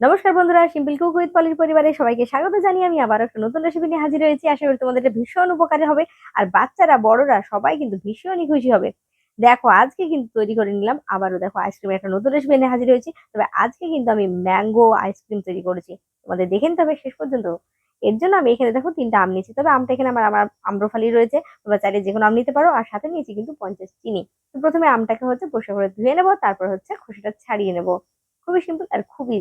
নমস্কার বন্ধুরা simple cook with পলির পরিবারে সবাইকে স্বাগত জানিয়ে আমি আবার একটা নতুন রেসিপি নিয়ে হাজির হয়েছি। আশা করি তোমাদের ভীষণ উপকারী হবে আর বাচ্চারা, বড়রা সবাই কিন্তু ভীষণই খুশি হবে। দেখো, আজকে কিন্তু তৈরি করে নিলাম, আবারও দেখো আইসক্রিমের একটা নতুন রেসিপি নিয়ে হাজির হয়েছি। তবে আজকে কিন্তু আমি ম্যাঙ্গো আইসক্রিম তৈরি করেছি। তোমাদের দেখে নিতে হবে শেষ পর্যন্ত। এর জন্য আমি এখানে দেখো তিনটা আম নিয়েছি। তবে আমটা এখানে আমার আমার আম্রফালি রয়েছে। তোমরা চাইলে যে কোনো আম নিতে পারো। আর সাথে নিয়েছি কিন্তু পঞ্চাশ চিনি। তো প্রথমে আমটাকে হচ্ছে পরিষ্কার করে ধুয়ে নেব, তারপর হচ্ছে খুশিটা ছাড়িয়ে নেব। খুবই সিম্পল আর খুবই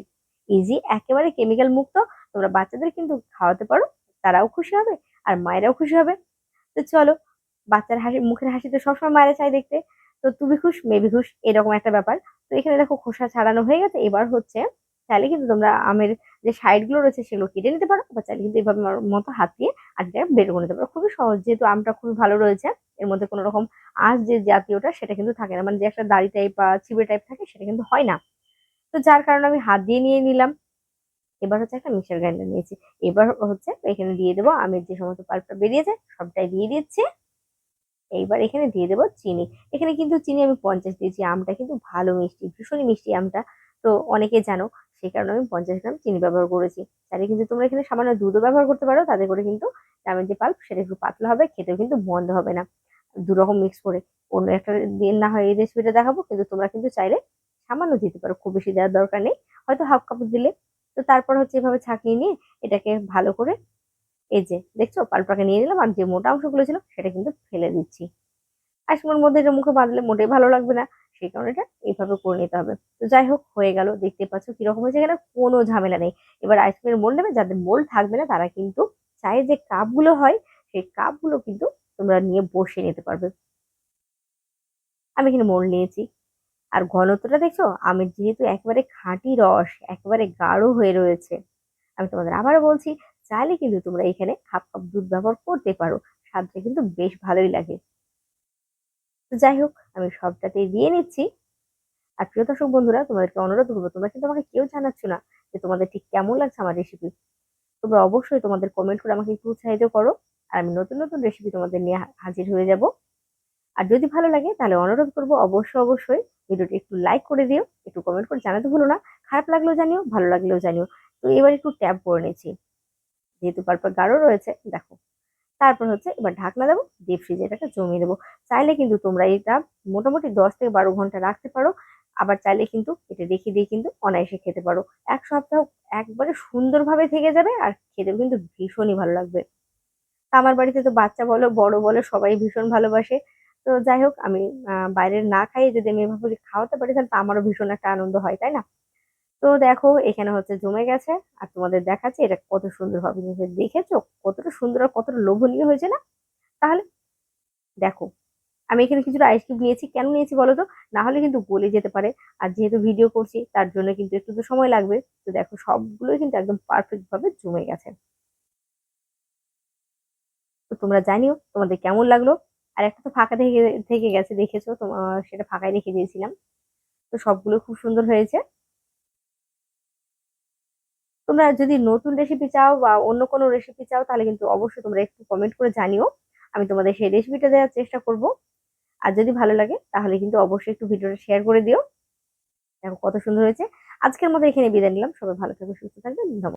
ইজি একেবারে কেমিক্যাল মুক্ত। তোমরা বাচ্চাদের কিন্তু খাওয়াতে পারো, তারাও খুশি হবে আর মায়েরাও খুশি হবে। তো চলো, বাচ্চার হাসি, মুখের হাসি তো সবসময় মায়েরা চাই দেখতে। তো তুমি খুশ মেবি খুশ, এরকম একটা ব্যাপার। তো এখানে দেখো খোসা ছাড়ানো হয়ে গেছে। এবার হচ্ছে, চাইলে কিন্তু তোমরা আমের যে সাইডগুলো রয়েছে সেগুলো কেটে নিতে পারো, বা চাইলে কিন্তু এভাবে মতো হাত দিয়ে আটটা বের করে নিতে পারো। খুবই সহজ, যেহেতু আমটা খুবই ভালো রয়েছে, এর মধ্যে কোনো রকম আঁশ যে জাতীয়টা সেটা কিন্তু থাকে না। মানে যে একটা দাড়ি টাইপ বা চিবে টাইপ থাকে, সেটা কিন্তু হয় না। তো যার কারণে আমি হাত দিয়ে নিয়ে নিলাম। এবার হচ্ছে একটা মিক্সার গ্রাইন্ডার নিয়েছি। এবার হচ্ছে এখানে দিয়ে দেবো আমের যে সমস্ত পাল্পটা বেরিয়েছে সবটাই দিয়ে দিচ্ছি। এইবার এখানে দিয়ে দেবো চিনি। এখানে কিন্তু চিনি আমি পঞ্চাশ দিয়েছি, আমটা কিন্তু ভালো মিষ্টি ভীষণই মিষ্টি আমটা। তো অনেকে জানো সেই কারণে আমি পঞ্চাশ গ্রাম চিনি ব্যবহার করেছি। তাহলে কিন্তু তোমরা এখানে সামান্য দুধও ব্যবহার করতে পারো, তাতে করে কিন্তু আমের যে পাল্প সেটা একটু পাতলা হবে, খেতেও কিন্তু বন্ধ হবে না। দু রকম মিক্স করে অন্য একটা দিন না হয় এই রেসিপিটা দেখাবো, কিন্তু তোমরা কিন্তু চাইলে সামান্য দিতে পারো, খুব বেশি দেওয়ার দরকার নেই। হয়তো হাফ কাপ দিলে। তো তারপর হচ্ছে এভাবে ছাঁকিয়ে নিয়ে এটাকে ভালো করে এই যে দেখছ পাল্পাকে নিয়ে নিলাম, আর যে মোটা অংশগুলো ছিল সেটা কিন্তু ফেলে দিচ্ছি। আইসক্রিমের মধ্যে এটা মুখে বাঁধলে মোটেই ভালো লাগবে না, সেই কারণে এটা এইভাবে করে নিতে হবে। তো যাই হোক, হয়ে গেল, দেখতে পাচ্ছ কীরকম হয়েছে এখানে, কোনো ঝামেলা নেই। এবার আইসক্রিমের মোল নেবে, যাদের মোল থাকবে না তারা কিন্তু চায়ের যে কাপগুলো হয়, সেই কাপগুলো কিন্তু তোমরা নিয়ে বসে নিতে পারবে। আমি এখানে মোল নিয়েছি। আর ঘনত্বটা দেখছ? আমের যেহেতু একেবারে খাঁটি রস, একেবারে গাঢ় হয়ে রয়েছে। আমি তোমাদের আবারও বলছি, চাইলে কিন্তু তোমরা এখানে হাফ কাপ দুধ ব্যবহার করতে পারো। স্বাদটা কিন্তু বেশ ভালোই লাগে। তো যাই হোক, আমি সবটাতেই দিয়ে নিচ্ছি। আর প্রিয় দর্শক বন্ধুরা, তোমাদেরকে অনুরোধ করব, তোমরা কিন্তু আমাকে কেউ জানাচ্ছ না যে তোমাদের ঠিক কেমন লাগছে আমার রেসিপি তোমরা অবশ্যই তোমাদের কমেন্ট করে আমাকে একটু উৎসাহিত করো। আর আমি নতুন নতুন রেসিপি তোমাদের নিয়ে হাজির হয়ে যাব। আর যদি ভালো লাগে, তাহলে অনুরোধ করব অবশ্যই অবশ্যই ভিডিওটি একটু লাইক করে দিও, একটু কমেন্ট করে জানাতে ভুলো না। খারাপ লাগলেও জানিও, ভালো লাগলেও জানিও। তো এবার একটু ট্যাপ করে নিচ্ছি। যেহেতু পারপর গাঢ় রয়েছে, দেখো। তারপর হচ্ছে এবার ঢাকনা দেবো ডিপ ফ্রিজে এটাকে জমিয়ে দেবো। চাইলে কিন্তু তোমরা এটা মোটামুটি দশ থেকে বারো ঘণ্টা রাখতে পারো। আবার চাইলে কিন্তু এটা রেখে দিয়ে কিন্তু অনায়াসে খেতে পারো। এক সপ্তাহ একবারে সুন্দরভাবে থেকে যাবে আর খেতেও কিন্তু ভীষণই ভালো লাগবে। আমার বাড়িতে তো বাচ্চা বলো, বড় বলো, সবাই ভীষণ ভালোবাসে। তো যাই হোক, আমি বাইরের না খাইয়ে যদি আমি এভাবে খাওয়াতে পারি, তাহলে তো আমারও ভীষণ একটা আনন্দ হয়, তাই না? তো দেখো, এখানে হচ্ছে জমে গেছে, আর তোমাদের দেখাচ্ছে এটা কত সুন্দর হবে দেখেছ, কতটা সুন্দর আর কতটা লোভনীয় হয়েছে না? তাহলে দেখো, আমি এখানে কিছুটা আইসক্রিম নিয়েছি, কেন নিয়েছি বলো তো? না হলে কিন্তু গলে যেতে পারে, আর যেহেতু ভিডিও করছি, তার জন্য কিন্তু একটু তো সময় লাগবে, তো দেখো সবগুলোই কিন্তু একদম পারফেক্ট ভাবে জমে গেছে। তো তোমরা জানিও তোমাদের কেমন লাগল আর একটা তো ফাঁকা থেকে থেকে গেছে, দেখেছ? তোমার সেটা ফাঁকাই রেখে দিয়েছিলাম। তো সবগুলো খুব সুন্দর হয়েছে। তোমরা যদি নতুন রেসিপি চাও বা অন্য কোনো রেসিপি চাও, তাহলে কিন্তু অবশ্যই তোমরা একটু কমেন্ট করে জানিও। আমি তোমাদের সেই রেসিপিটা দেওয়ার চেষ্টা করব। আর যদি ভালো লাগে, তাহলে কিন্তু অবশ্যই একটু ভিডিওটা শেয়ার করে দিও। দেখো কত সুন্দর হয়েছে। আজকের মতো এখানে বিদায় নিলাম। সবাই ভালো থাকবে সুস্থ থাকবে। ধন্যবাদ।